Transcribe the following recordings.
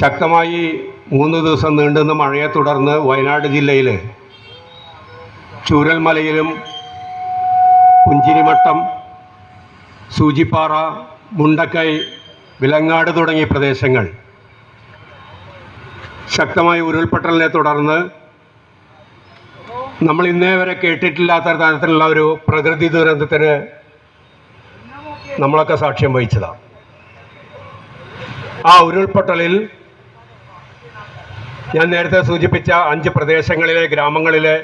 ശക്തമായി മൂന്ന് ദിവസം നീണ്ടുന്ന മഴയെ തുടർന്ന് വയനാട് ജില്ലയിൽ ചൂരൽമലയിലും പുഞ്ചിരിമട്ടം സൂചിപ്പാറ മുണ്ടക്കൈ വിലങ്ങാട് തുടങ്ങിയ പ്രദേശങ്ങൾ ശക്തമായ ഉരുൾപൊട്ടലിനെ തുടർന്ന് നമ്മൾ ഇന്നേ വരെ കേട്ടിട്ടില്ലാത്ത തരത്തിലുള്ള ഒരു പ്രകൃതി ദുരന്തത്തിന് നമ്മളൊക്കെ സാക്ഷ്യം വഹിച്ചതാണ്. ആ ഉരുൾപൊട്ടലിൽ ഞാൻ നേരത്തെ സൂചിപ്പിച്ച അഞ്ച് പ്രദേശങ്ങളിലെ ഗ്രാമങ്ങളിലെ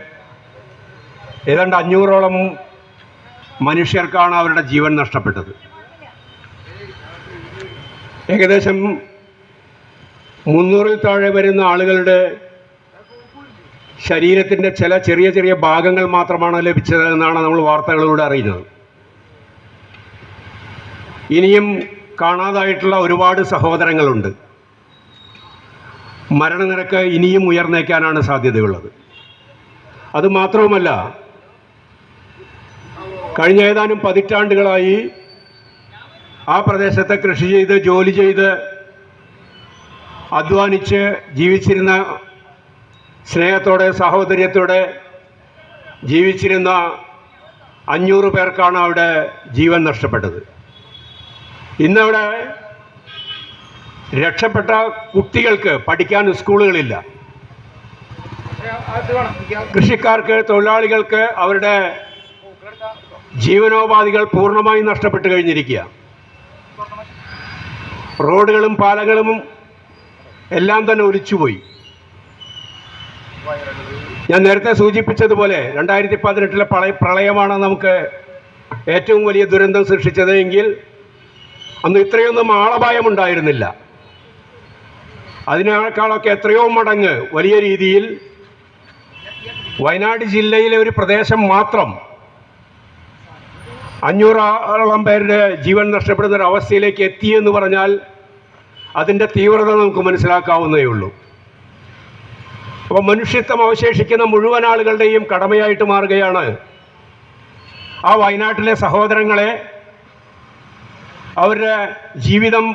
ഏതാണ്ട് അഞ്ഞൂറോളം മനുഷ്യർക്കാണ് അവരുടെ ജീവൻ നഷ്ടപ്പെട്ടത്. ഏകദേശം മുന്നൂറിൽ താഴെ വരുന്ന ആളുകളുടെ ശരീരത്തിന്റെ ചില ചെറിയ ചെറിയ ഭാഗങ്ങൾ മാത്രമാണ് ലഭിച്ചത് എന്നാണ് നമ്മൾ വാർത്തകളിലൂടെ അറിയുന്നത്. ഇനിയും കാണാതായിട്ടുള്ള ഒരുപാട് സഹോദരങ്ങളുണ്ട്. മരണനിരക്ക് ഇനിയും ഉയർന്നേക്കാനാണ് സാധ്യതയുള്ളത്. അതുമാത്രവുമല്ല കഴിഞ്ഞ ഏതാനും പതിറ്റാണ്ടുകളായി ആ പ്രദേശത്തെ കൃഷി ചെയ്ത് ജോലി ചെയ്ത് അധ്വാനിച്ച് ജീവിച്ചിരുന്ന സ്നേഹത്തോടെ സാഹോദര്യത്തോടെ ജീവിച്ചിരുന്ന അഞ്ഞൂറ് പേർക്കാണ് അവിടെ ജീവൻ നഷ്ടപ്പെട്ടത്. ഇന്നവിടെ രക്ഷപ്പെട്ട കുട്ടികൾക്ക് പഠിക്കാൻ സ്കൂളുകളില്ല. കൃഷിക്കാർക്ക് തൊഴിലാളികൾക്ക് അവരുടെ ജീവനോപാധികൾ പൂർണമായി നഷ്ടപ്പെട്ടു കഴിഞ്ഞിരിക്കുക. റോഡുകളും പാലങ്ങളും എല്ലാം തന്നെ ഒലിച്ചുപോയി. ഞാൻ നേരത്തെ സൂചിപ്പിച്ചതുപോലെ രണ്ടായിരത്തി പതിനെട്ടിലെ പ്രളയ പ്രളയമാണ് നമുക്ക് ഏറ്റവും വലിയ ദുരന്തം സൃഷ്ടിച്ചത് എങ്കിൽ അന്ന് ഇത്രയൊന്നും ആളപായം ഉണ്ടായിരുന്നില്ല അതിനേക്കാളൊക്കെ എത്രയോ മടങ്ങ് വലിയ രീതിയിൽ വയനാട് ജില്ലയിലെ ഒരു പ്രദേശം മാത്രം അഞ്ഞൂറോളം പേരുടെ ജീവൻ നഷ്ടപ്പെടുന്ന ഒരു അവസ്ഥയിലേക്ക് എത്തിയെന്ന് പറഞ്ഞാൽ അതിന്റെ തീവ്രത നമുക്ക് മനസ്സിലാക്കാവുന്നേ ഉള്ളൂ. അപ്പോൾ മനുഷ്യത്വം അവശേഷിക്കുന്ന മുഴുവൻ ആളുകളുടെയും കടമയായിട്ട് മാറുകയാണ് ആ വയനാട്ടിലെ സഹോദരങ്ങളെ അവരുടെ ജീവിതം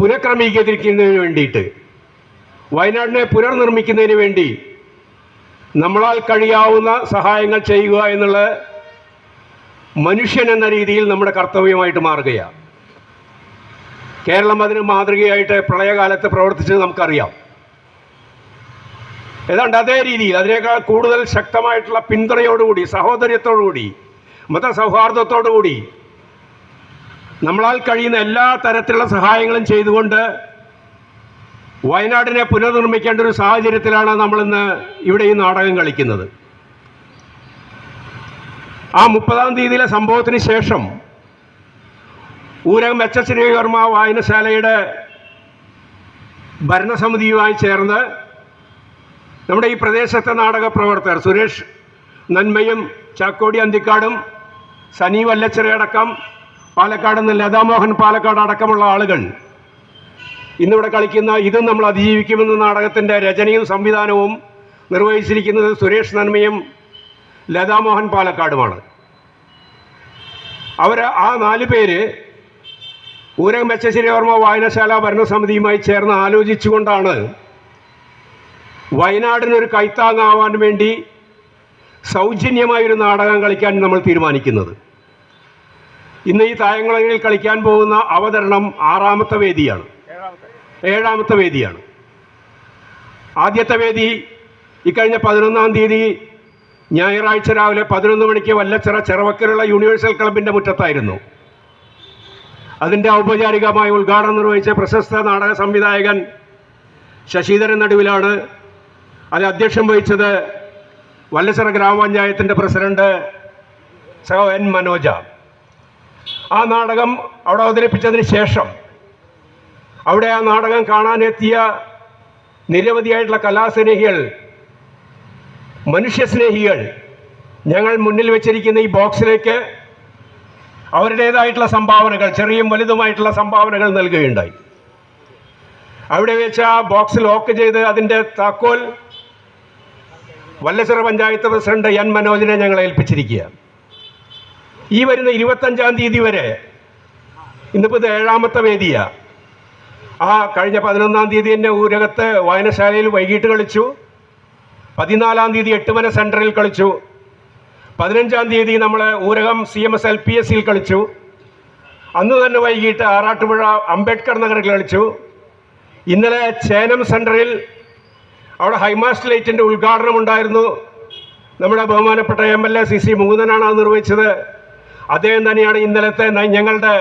പുനഃക്രമീകരിക്കുന്നതിന് വേണ്ടിയിട്ട് വയനാടിനെ പുനർനിർമ്മിക്കുന്നതിന് വേണ്ടി നമ്മളാൽ കഴിയാവുന്ന സഹായങ്ങൾ ചെയ്യുക എന്നുള്ള മനുഷ്യൻ എന്ന രീതിയിൽ നമ്മുടെ കർത്തവ്യമായിട്ട് മാറുകയാണ്. കേരളം അതിന് മാതൃകയായിട്ട് പ്രളയകാലത്ത് പ്രവർത്തിച്ചത് നമുക്കറിയാം. ഏതാണ്ട് അതേ രീതിയിൽ അതിനേക്കാൾ കൂടുതൽ ശക്തമായിട്ടുള്ള പിന്തുണയോടുകൂടി സഹോദര്യത്തോടുകൂടി മതസൗഹാർദ്ദത്തോടുകൂടി നമ്മളാൽ കഴിയുന്ന എല്ലാ തരത്തിലുള്ള സഹായങ്ങളും ചെയ്തുകൊണ്ട് വയനാടിനെ പുനർനിർമ്മിക്കേണ്ട ഒരു സാഹചര്യത്തിലാണ് നമ്മളിന്ന് ഇവിടെ ഈ നാടകം കളിക്കുന്നത്. ആ മുപ്പതാം തീയതിയിലെ സംഭവത്തിന് ശേഷം ഊരകം എച്ച് എസ് രവിവർമ്മ വായനശാലയുടെ ഭരണസമിതിയുമായി ചേർന്ന് നമ്മുടെ ഈ പ്രദേശത്തെ നാടക പ്രവർത്തകർ സുരേഷ് നന്മയും ചാക്കോടി അന്തിക്കാടും സനി വല്ലച്ചിറയടക്കം പാലക്കാട് നിന്ന് ലതാമോഹൻ പാലക്കാട് അടക്കമുള്ള ആളുകൾ ഇന്നിവിടെ കളിക്കുന്ന ഇതും നമ്മൾ അതിജീവിക്കുമെന്ന നാടകത്തിന്റെ രചനയും സംവിധാനവും നിർവഹിച്ചിരിക്കുന്നത് സുരേഷ് നന്മയും ലതാമോഹൻ പാലക്കാടുമാണ്. അവർ ആ നാല് പേര് ഊരം മെച്ചശ്ശേരിവർമ്മ വായനശാല ഭരണസമിതിയുമായി ചേർന്ന് ആലോചിച്ചുകൊണ്ടാണ് വയനാടിനൊരു കൈത്താങ്ങാവാൻ വേണ്ടി സൗജന്യമായൊരു നാടകം കളിക്കാൻ നമ്മൾ തീരുമാനിക്കുന്നത്. ഇന്ന് ഈ തായങ്കുളങ്ങളിൽ കളിക്കാൻ പോകുന്ന അവതരണം ആറാമത്തെ വേദിയാണ്. ഏഴാമത്തെ വേദിയാണ്. ആദ്യത്തെ വേദി ഇക്കഴിഞ്ഞ പതിനൊന്നാം തീയതി ഞായറാഴ്ച രാവിലെ പതിനൊന്ന് മണിക്ക് വല്ലച്ചിറ ചെറവക്കലുള്ള യൂണിവേഴ്സൽ ക്ലബിന്റെ മുറ്റത്തായിരുന്നു. അതിന്റെ ഔപചാരികമായ ഉദ്ഘാടനം നിർവഹിച്ച പ്രശസ്ത നാടക സംവിധായകൻ ശശിധരൻ നടുവിലാണ്. അത് അധ്യക്ഷം വഹിച്ചത് വല്ലച്ചിറ ഗ്രാമപഞ്ചായത്തിന്റെ പ്രസിഡന്റ് സഹോ എൻ മനോജ. ആ നാടകം അവിടെ അവതരിപ്പിച്ചതിന് ശേഷം അവിടെ ആ നാടകം കാണാനെത്തിയ നിരവധിയായിട്ടുള്ള കലാസ്നേഹികൾ മനുഷ്യസ്നേഹികൾ ഞങ്ങൾ മുന്നിൽ വെച്ചിരിക്കുന്ന ഈ ബോക്സിലേക്ക് അവരുടേതായിട്ടുള്ള സംഭാവനകൾ ചെറിയും വലുതുമായിട്ടുള്ള സംഭാവനകൾ നൽകുകയുണ്ടായി. അവിടെ വെച്ച് ആ ബോക്സ് ലോക്ക് ചെയ്ത് അതിന്റെ താക്കോൽ വല്ലച്ചിറ പഞ്ചായത്ത് പ്രസിഡന്റ് എൻ മനോജിനെ ഞങ്ങളെ ഏൽപ്പിച്ചിരിക്കുക ഈ വരുന്ന ഇരുപത്തഞ്ചാം തീയതി വരെ. ഇന്നിപ്പോൾ ഇത് ഏഴാമത്തെ വേദിയാണ് ആ കഴിഞ്ഞ പതിനൊന്നാം തീയതി തന്നെ ഊരകത്ത് വായനശാലയിൽ വൈകിട്ട് കളിച്ചു. പതിനാലാം തീയതി എട്ടുമന സെന്ററിൽ കളിച്ചു. പതിനഞ്ചാം തീയതി നമ്മൾ Oorakam C M S L P S സിയിൽ കളിച്ചു. അന്ന് തന്നെ വൈകിട്ട് ആറാട്ടുപുഴ അംബേദ്കർ നഗറിൽ കളിച്ചു. ഇന്നലെ ചേനം സെന്ററിൽ അവിടെ ഹൈമാസ്റ്റ് ലൈറ്റിന്റെ ഉദ്ഘാടനം ഉണ്ടായിരുന്നു. നമ്മുടെ ബഹുമാനപ്പെട്ട M L A C C മൂന്നനാണ് അത് നിർവഹിച്ചത്. അദ്ദേഹം തന്നെയാണ് ഇന്നലത്തെ ഞങ്ങളുടെ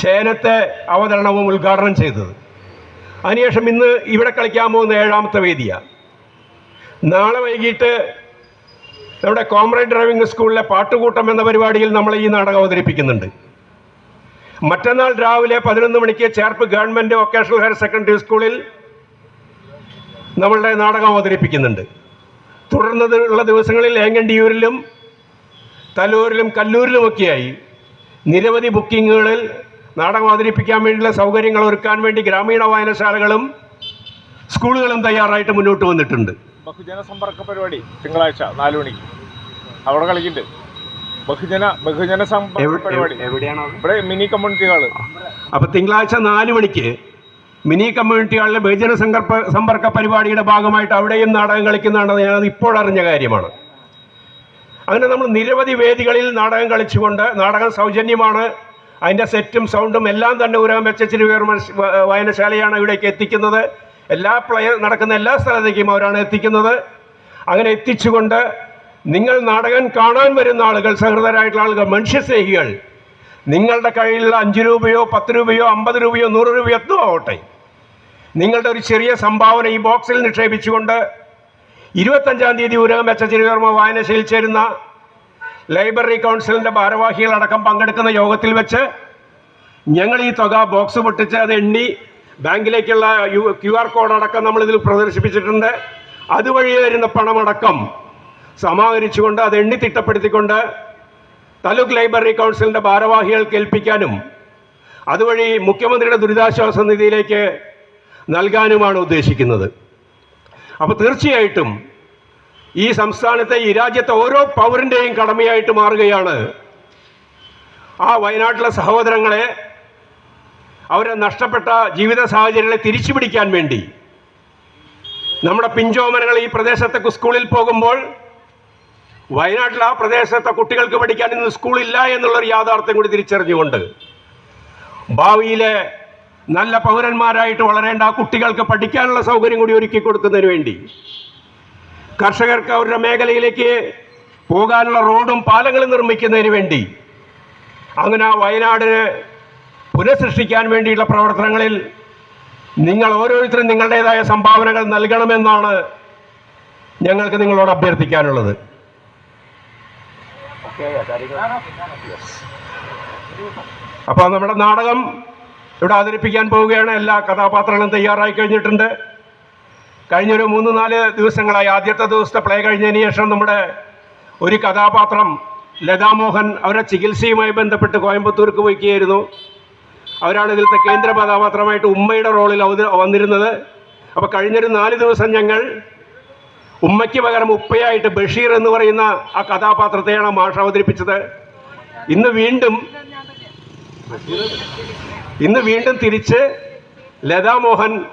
ചേനത്തെ അവതരണവും ഉദ്ഘാടനം ചെയ്തത്. അതിനുശേഷം ഇന്ന് ഇവിടെ കളിക്കാൻ പോകുന്ന ഏഴാമത്തെ വേദിയാണ് നാളെ വൈകിട്ട് നമ്മുടെ കോമ്രേഡ് ഡ്രൈവിംഗ് സ്കൂളിലെ പാട്ടുകൂട്ടം എന്ന പരിപാടിയിൽ നമ്മൾ ഈ നാടകം അവതരിപ്പിക്കുന്നുണ്ട്. മറ്റന്നാൾ രാവിലെ പതിനൊന്ന് മണിക്ക് Cherpu government vocational higher secondary സ്കൂളിൽ നമ്മളുടെ നാടകം അവതരിപ്പിക്കുന്നുണ്ട്. തുടർന്നുള്ള ദിവസങ്ങളിൽ ഏങ്ങണ്ടിയൂരിലും തലൂരിലും കല്ലൂരിലുമൊക്കെയായി നിരവധി ബുക്കിങ്ങുകളിൽ നാടകം അവതരിപ്പിക്കാൻ വേണ്ടിയുള്ള സൗകര്യങ്ങൾ ഒരുക്കാൻ വേണ്ടി ഗ്രാമീണ വായനശാലകളും സ്കൂളുകളും തയ്യാറായിട്ട് മുന്നോട്ട് വന്നിട്ടുണ്ട്. ബഹുജന സമ്പർക്ക പരിപാടി തിങ്കളാഴ്ച നാലു മണിക്ക്. അവിടെ കളിക്കുന്നുണ്ട് ബഹുജന ബഹുജന സമ്പർക്ക പരിപാടി. എവിടെയാണോ ഇവിടെ മിനി കമ്മ്യൂണിറ്റി ഹാൾ അപ്പൊ തിങ്കളാഴ്ച നാലു മണിക്ക് മിനി കമ്മ്യൂണിറ്റി ഹാളിലെ ബഹുജന സമ്പർക്ക പരിപാടിയുടെ ഭാഗമായിട്ട് അവിടെയും നാടകം കളിക്കുന്നതാണ് ഞാനത് ഇപ്പോഴറിഞ്ഞ കാര്യമാണ്. അങ്ങനെ നമ്മൾ നിരവധി വേദികളിൽ നാടകം കളിച്ചുകൊണ്ട് നാടകം സൗജന്യമാണ്. അതിന്റെ സെറ്റും സൗണ്ടും എല്ലാം തന്നെ ഉരകം വെച്ചിരി വായനശാലയാണ് ഇവിടേക്ക് എത്തിക്കുന്നത്. എല്ലാ പ്ലെയർ നടക്കുന്ന എല്ലാ സ്ഥലത്തേക്കും അവരാണ് എത്തിക്കുന്നത്. അങ്ങനെ എത്തിച്ചുകൊണ്ട് നിങ്ങൾ നാടകം കാണാൻ വരുന്ന ആളുകൾ സഹൃദരായിട്ടുള്ള ആളുകൾ മനുഷ്യസ്നേഹികൾ നിങ്ങളുടെ കയ്യിലുള്ള അഞ്ച് രൂപയോ പത്ത് രൂപയോ അമ്പത് രൂപയോ നൂറ് രൂപയോ എത്തും ആവട്ടെ. നിങ്ങളുടെ ഒരു ചെറിയ സംഭാവന ഈ ബോക്സിൽ നിക്ഷേപിച്ചുകൊണ്ട് ഇരുപത്തഞ്ചാം തീയതി ഉരകം വെച്ച ചിരുകർമ്മ വായനശയിൽ ചേരുന്ന ലൈബ്രറി കൗൺസിലിന്റെ ഭാരവാഹികളടക്കം പങ്കെടുക്കുന്ന യോഗത്തിൽ വെച്ച് ഞങ്ങൾ ഈ തുക ബോക്സ് പൊട്ടിച്ച് അത് എണ്ണി ബാങ്കിലേക്കുള്ള യു ക്യു ആർ കോഡ് അടക്കം നമ്മൾ ഇതിൽ പ്രദർശിപ്പിച്ചിട്ടുണ്ട്. അതുവഴി വരുന്ന പണമടക്കം സമാഹരിച്ചുകൊണ്ട് അത് എണ്ണി തിട്ടപ്പെടുത്തിക്കൊണ്ട് താലൂക്ക് ലൈബ്രറി കൗൺസിലിന്റെ ഭാരവാഹികൾക്ക് ഏൽപ്പിക്കാനും അതുവഴി മുഖ്യമന്ത്രിയുടെ ദുരിതാശ്വാസ നിധിയിലേക്ക് നൽകാനുമാണ് ഉദ്ദേശിക്കുന്നത്. അപ്പോൾ തീർച്ചയായിട്ടും ഈ സംസ്ഥാനത്തെ ഈ രാജ്യത്തെ ഓരോ പൗരന്റെയും കടമയായിട്ട് മാറുകയാണ്. ആ വയനാട്ടിലെ സഹോദരങ്ങളെ അവരെ നഷ്ടപ്പെട്ട ജീവിത സാഹചര്യങ്ങളെ തിരിച്ചു പിടിക്കാൻ വേണ്ടി നമ്മുടെ പിഞ്ചോമനകൾ ഈ പ്രദേശത്തെ സ്കൂളിൽ പോകുമ്പോൾ വയനാട്ടിൽ ആ പ്രദേശത്തെ കുട്ടികൾക്ക് പഠിക്കാൻ ഇന്ന് സ്കൂളില്ല എന്നുള്ളൊരു യാഥാർത്ഥ്യം കൂടി തിരിച്ചറിഞ്ഞുകൊണ്ട് ഭാവിയിലെ നല്ല പൗരന്മാരായിട്ട് വളരേണ്ട ആ കുട്ടികൾക്ക് പഠിക്കാനുള്ള സൗകര്യം കൂടി ഒരുക്കി കൊടുക്കുന്നതിന് വേണ്ടി. കർഷകർക്ക് അവരുടെ മേഖലയിലേക്ക് പോകാനുള്ള റോഡും പാലങ്ങളും നിർമ്മിക്കുന്നതിന് വേണ്ടി. അങ്ങനെ ആ വയനാടിന് പുനഃസൃഷ്ടിക്കാൻ വേണ്ടിയുള്ള പ്രവർത്തനങ്ങളിൽ നിങ്ങൾ ഓരോരുത്തരും നിങ്ങളുടേതായ സംഭാവനകൾ നൽകണമെന്നാണ് ഞങ്ങൾക്ക് നിങ്ങളോട് അഭ്യർത്ഥിക്കാനുള്ളത്. അപ്പോൾ നമ്മുടെ നാടകം ഇവിടെ അവതരിപ്പിക്കാൻ പോവുകയാണ്. എല്ലാ കഥാപാത്രങ്ങളും തയ്യാറായി കഴിഞ്ഞിട്ടുണ്ട്. കഴിഞ്ഞൊരു മൂന്ന് നാല് ദിവസങ്ങളായി. ആദ്യത്തെ ദിവസത്തെ പ്ലേ കഴിഞ്ഞതിന് ശേഷം നമ്മുടെ ഒരു കഥാപാത്രം ലതാമോഹൻ അവരുടെ ചികിത്സയുമായി ബന്ധപ്പെട്ട് കോയമ്പത്തൂർക്ക് പോയിക്കുകയായിരുന്നു. അവരാണ് ഇതിലത്തെ കേന്ദ്ര കഥാപാത്രമായിട്ട് ഉമ്മയുടെ റോളിൽ വന്നിരുന്നത്. അപ്പോൾ കഴിഞ്ഞൊരു നാല് ദിവസം ഞങ്ങൾ ഉമ്മയ്ക്ക് പകരം ഉപ്പയായിട്ട് ബഷീർ എന്ന് പറയുന്ന ആ കഥാപാത്രത്തെയാണ് മാഷ അവതരിപ്പിച്ചത്. ഇന്ന് വീണ്ടും ഇന്ന് വീണ്ടും തിരിച്ച് ലതാ മോഹൻ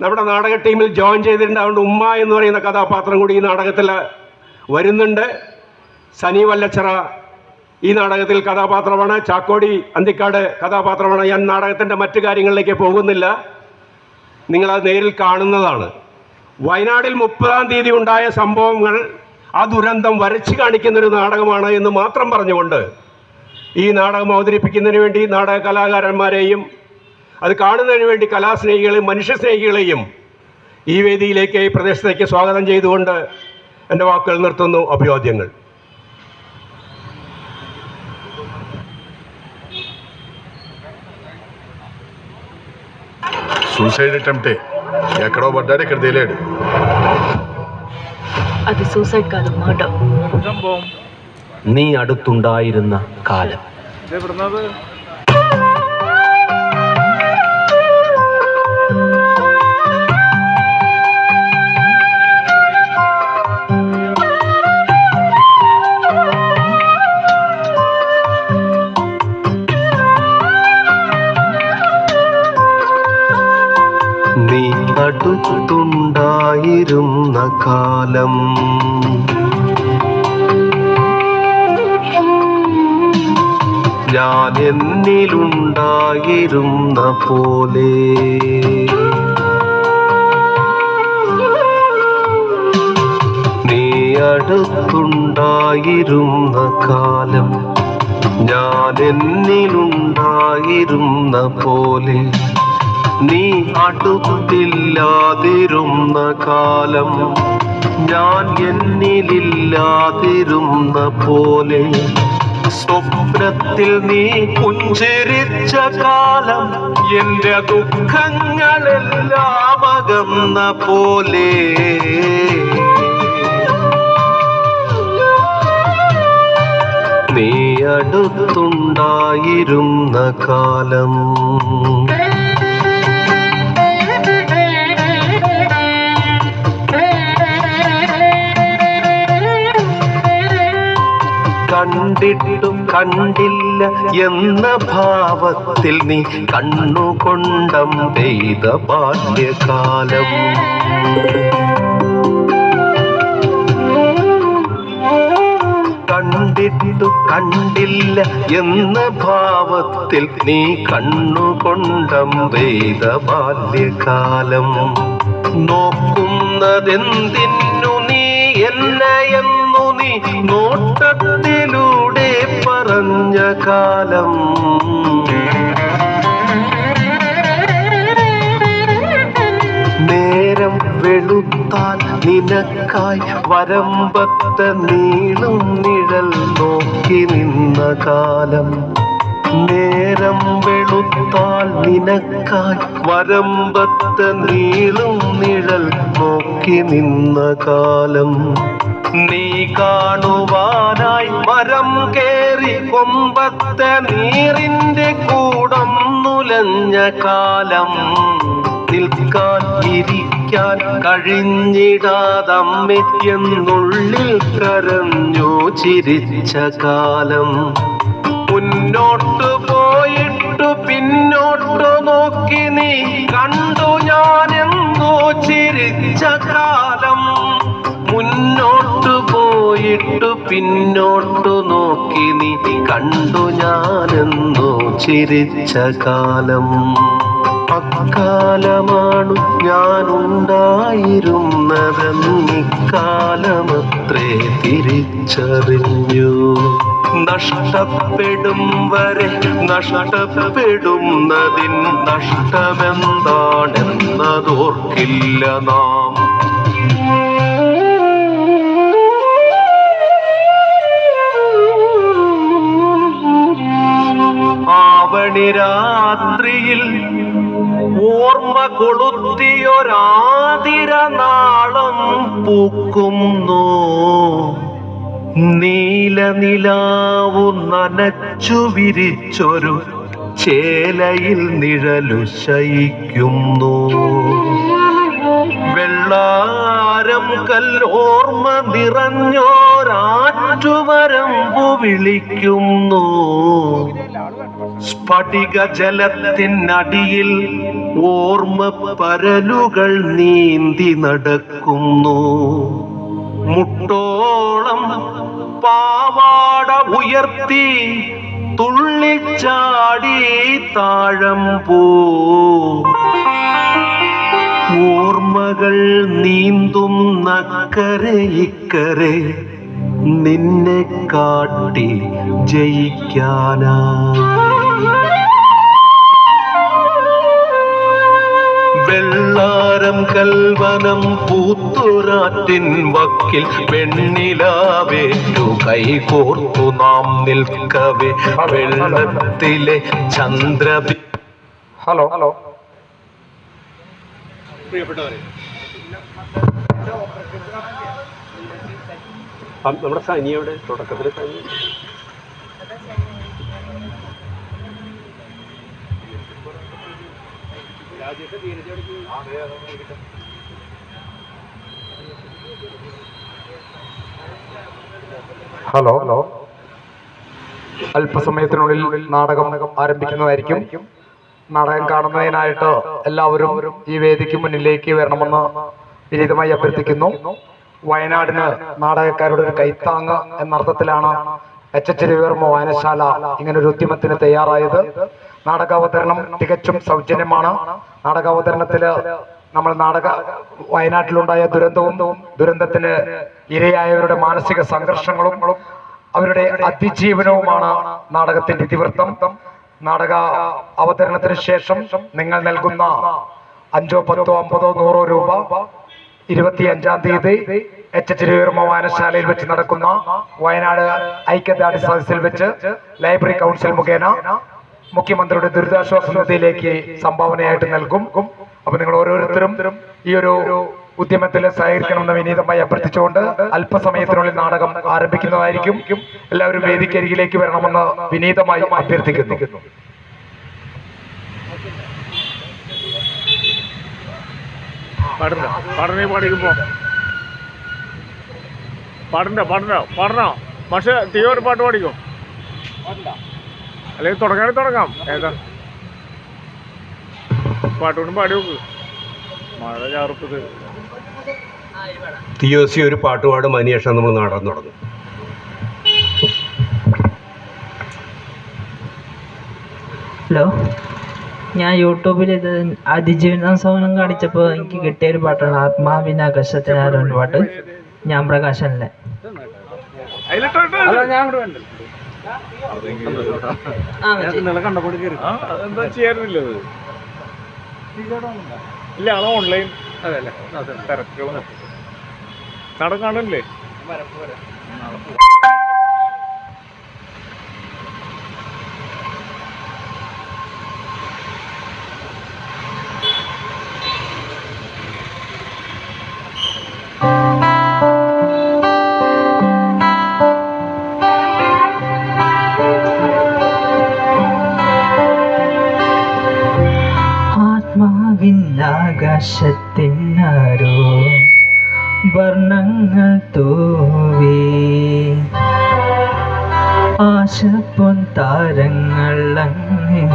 നമ്മുടെ നാടക ടീമിൽ ജോയിൻ ചെയ്തിട്ടുണ്ട്. അതുകൊണ്ട് ഉമ്മ എന്ന് പറയുന്ന കഥാപാത്രം കൂടി ഈ നാടകത്തിൽ വരുന്നുണ്ട്. സനി വല്ലച്ചറ ഈ നാടകത്തിൽ കഥാപാത്രമാണ്. ചാക്കോടി അന്തിക്കാട് കഥാപാത്രമാണ്. ഞാൻ നാടകത്തിന്റെ മറ്റു കാര്യങ്ങളിലേക്ക് പോകുന്നില്ല. നിങ്ങളത് നേരിൽ കാണുന്നതാണ്. വയനാടിൽ മുപ്പതാം തീയതി ഉണ്ടായ സംഭവങ്ങൾ ആ ദുരന്തം വരച്ചു കാണിക്കുന്നൊരു നാടകമാണ് എന്ന് മാത്രം പറഞ്ഞുകൊണ്ട് ഈ നാടകം അവതരിപ്പിക്കുന്നതിന് വേണ്ടി നാടക കലാകാരന്മാരെയും അത് കാണുന്നതിന് വേണ്ടി കലാസ്നേഹികളെയും മനുഷ്യസ്നേഹികളെയും ഈ വേദിയിലേക്ക് ഈ പ്രദേശത്തേക്ക് സ്വാഗതം ചെയ്തുകൊണ്ട് എൻ്റെ വാക്കുകൾ നിർത്തുന്നു അഭിവാദ്യങ്ങൾ సూసైడ్ అటెంప్టే ఎక్కడో పడ్డాడు ఇక్కడ తేలాడు అది సూసైడ్ కాదు మర్డర్ സംഭവം നീ അടുത്തുണ്ടായിരുന്ന കാലം. എന്നിലുണ്ടായിരുന്ന പോലെ. നീ അടുത്തുണ്ടായിരുന്ന കാലം ഞാൻ എന്നിലുണ്ടായിരുന്ന പോലെ. നീ അടുത്തില്ലാതിരുന്ന കാലം ഞാൻ എന്നിലില്ലാതിരുന്ന പോലെ. സ്വപ്നത്തിൽ നീ പുഞ്ചിരിച്ച കാലം എന്റെ ദുഃഖങ്ങളെല്ലാം അകന്ന പോലെ. നീ അടുത്തുണ്ടായിരുന്ന കാലം കണ്ടിട്ടും കണ്ടില്ല എന്ന ഭാവത്തിൽ നീ കണ്ണുകൊണ്ടം പെയ്ത ബാല്യകാലം. കണ്ടിട്ടു കണ്ടില്ല എന്ന ഭാവത്തിൽ നീ കണ്ണുകൊണ്ടം പെയ്ത ബാല്യകാലം. നോക്കുന്നതെന്തിനു നീ എന്നു നീ നോട്ടത്തിലൂടെ പറഞ്ഞ കാലം. നേരം വെളുത്താൽ നിനക്കായി വരമ്പത്ത നീളും നിഴൽ നോക്കി നിന്ന കാലം. നേരം വെളുത്താൽ നിനക്കായി വരമ്പത്ത നീളും നിഴൽ നോക്കി നിന്ന കാലം. നീ കാണുവാനായി മരം കേറി കൊമ്പത്ത നീറിന്റെ കൂടം നുലഞ്ഞ കാലം. നിൽക്കാൻ ഇരിക്കാൻ കഴിഞ്ഞിടാതമ്മ എന്നുള്ളിൽ കരഞ്ഞു ചിരിച്ച കാലം. മുന്നോട്ട് പോയിട്ടു പിന്നോട്ട് നോക്കി നീ കണ്ടു ഞാനെന്നോ ചിരിച്ച കാലം. പോയിട്ടു പിന്നോട്ടു നോക്കി നീ കണ്ടു ഞാനെന്നോ ചിരിച്ച കാലം. അക്കാലമാണു ഞാനുണ്ടായിരുന്നതെന്നിക്കാലമത്രേ തിരിച്ചറിഞ്ഞു. നഷ്ടപ്പെടും വരെ നഷ്ടപ്പെടുന്നതിൻ നഷ്ടമെന്താണെന്നതോർക്കില്ല നാം. ആവണി രാത്രിയിൽ ഓർമ്മ കൊളുത്തിയൊരാതിര നാളം പൂക്കുന്നു. നീല നിലാവു നനച്ചു വിരിച്ചൊരു ചേലയിൽ നിഴലു ശയിക്കുന്നു. വെള്ളാരം കല്ലോർമ്മ നിറഞ്ഞോരാറ്റുവരമ്പു വിളിക്കുന്നു. സ്ഫടിക ജലത്തിനടിയിൽ ഓർമ്മ പരലുകൾ നീന്തി നടക്കുന്നു. മുട്ടോളം പാവാട ഉയർത്തി തുള്ളിച്ചാടി താഴം പോ. ഓർമ്മകൾ നീന്തും നക്കരെ ഇക്കരെ നിന്നെ കാട്ടി ജയിക്കാനാ. വെള്ളാരം കൽവനം പൂത്തുരാറ്റിൻ വക്കിൽ വെണ്ണിലാവേറ്റു കൈകോർത്തു നാം നിൽക്കവേ വെള്ളത്തിലെ ചന്ദ്ര ഹലോ. ഹലോ. നമ്മുടെ സനിയുടെ തുടക്കത്തിൽ സനി. Hello hello. അല്പസമയത്തിനുള്ളിൽ നാടകം ആരംഭിക്കുന്നതായിരിക്കും. നാടകം കാണുന്നതിനായിട്ട് എല്ലാവരും ഈ വേദിക്ക് മുന്നിലേക്ക് വരണമെന്ന് വിനീതമായി അഭ്യർത്ഥിക്കുന്നു. വയനാടിന് നാടകക്കാരുടെ ഒരു കൈത്താങ് എന്നർത്ഥത്തിലാണ് എച്ച് എച്ച് രവിവർമ്മ വായനശാല ഇങ്ങനൊരു ഉദ്യമത്തിന് തയ്യാറായത്. നാടകാവതരണം തികച്ചും സൗജന്യമാണ്. നാടകാവതരണത്തിൽ നമ്മൾ നാടക വയനാട്ടിലുണ്ടായ ദുരന്തവും ദുരന്തത്തിന് ഇരയായവരുടെ മാനസിക സംഘർഷങ്ങളും അവരുടെ അതിജീവനവുമാണ് നാടകത്തിന്റെ ഇതിവൃത്തം. നാടക അവതരണത്തിന് ശേഷം നിങ്ങൾ നൽകുന്ന അഞ്ചോ പത്തോ അമ്പതോ നൂറോ രൂപ ഇരുപത്തി അഞ്ചാം തീയതി എച്ച് എച്ച് രവിവർമ്മ വായനശാലയിൽ വെച്ച് നടക്കുന്ന വയനാട് ഐക്യദാർഢ്യ സദസ്സിൽ വെച്ച് ലൈബ്രറി കൗൺസിൽ മുഖേന മുഖ്യമന്ത്രിയുടെ ദുരിതാശ്വാസ നിധിയിലേക്ക് സംഭാവനയായിട്ട് നൽകും. അപ്പൊ നിങ്ങൾ ഓരോരുത്തരും ഈ ഒരു ഉദ്യമത്തിൽ സഹകരിക്കണമെന്ന് വിനീതമായി അഭ്യർത്ഥിച്ചുകൊണ്ട് അല്പസമയത്തിനുള്ളിൽ നാടകം ആരംഭിക്കുന്നതായിരിക്കും. എല്ലാവരും വേദിക്കരികിലേക്ക് വരണമെന്ന് വിനീതമായി അഭ്യർത്ഥിക്കുന്നു. പാടണ്ട പാടണേ പാടിക്കുമ്പോ. പാടണ്ട പാടണ്ട പാടണോ? പക്ഷെ തീ ഒരു പാട്ട് പാടിക്കോ? അല്ലെങ്കിൽ തുടങ്ങാണെങ്കിൽ തുടങ്ങാം. ഏതാ? പാട്ടുകൊണ്ടും പാടി നോക്ക്. മഴ ചാറുപ്പത്. തിയോസി ഒരു പാട്ടുപാടും അതിനുശേഷം നമ്മൾ നാടൻ തുടങ്ങും. ഹലോ? ഞാൻ യൂട്യൂബിൽ ഇത് അതിജീവന സൗനം കാണിച്ചപ്പോൾ എനിക്ക് കിട്ടിയ ഒരു പാട്ടാണ് ആത്മാവിനാകർഷത്തിനാരൊരു പാട്ട്? ഞാൻ പ്രകാശനല്ലേ? ഞാൻ അങ്ങോട്ട് മതി. എന്താ ചെയ്യാറില്ല അത്? ഇല്ല ആളെ ഓൺലൈൻ തിരക്കുകൾ നട കാണല്ലേ ആത്മാവിനാകാശത്തിനാരോ വർണങ്ങൾ തൂവി. ആശപ്പൊൻ താരങ്ങൾ അങ്ങനെ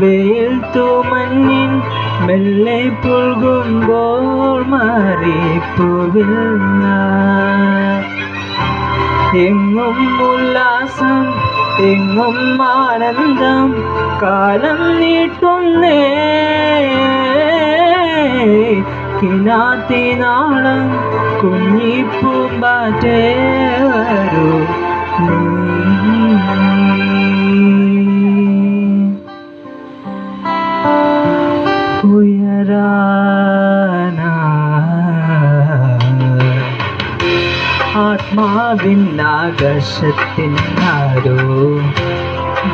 വെയിൽ തൂമഞ്ഞിൻ മെല്ലെ പുൽകുമ്പോൾ മാറിപ്പൂവിൽ എങ്ങും ഉല്ലാസം എങ്ങും ആനന്ദം കാലം നീട്ടുന്നേ കിനാത്തിനാളം കുഞ്ഞിപ്പൂമ്പാറ്റേ വരൂ. ഉയരാനാ ആത്മാവിനാകർഷത്തിനാരോ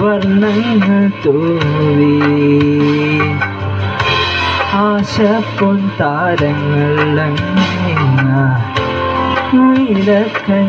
വർണങ്ങൾ തൂവി. ആശപ്പൊൻ താരങ്ങൾ അങ്ങ നീലക്കൻ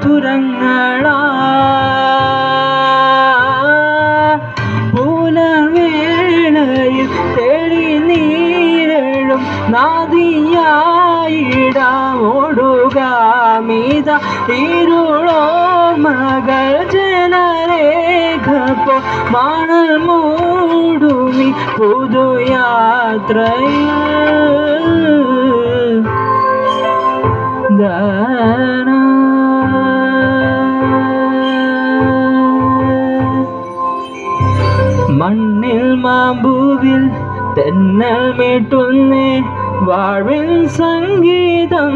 മധുരങ്ങളാ. പൂലവേളയിൽ തേടി നീരഴും നദിയായിടമോടുക മീത ഇരുളോ മകൾ ജനരേഖപ്പോ മണൽ മൂടുമി പുതുയാത്രയിൽ. ദാ. മണ്ണിൽ മാമ്പൂവിൽ തെന്നൽ മേട്ടുന്നേ വാഴിൻ സംഗീതം.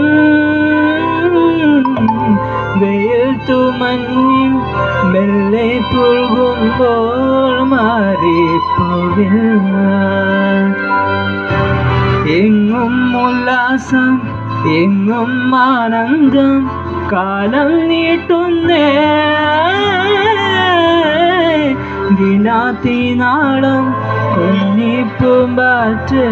വെയിൽ തുമഞ്ഞിൽ മെല്ലെ പുൽകുമ്പോൾ മാറിപ്പോവിൽ എങ്ങും ഉല്ലാസം എങ്ങും ആനന്ദം കാലം നീട്ടുന്നേ. ദിനാത്തി നാളം കുഞ്ഞിപ്പുമ്പാറ്റോ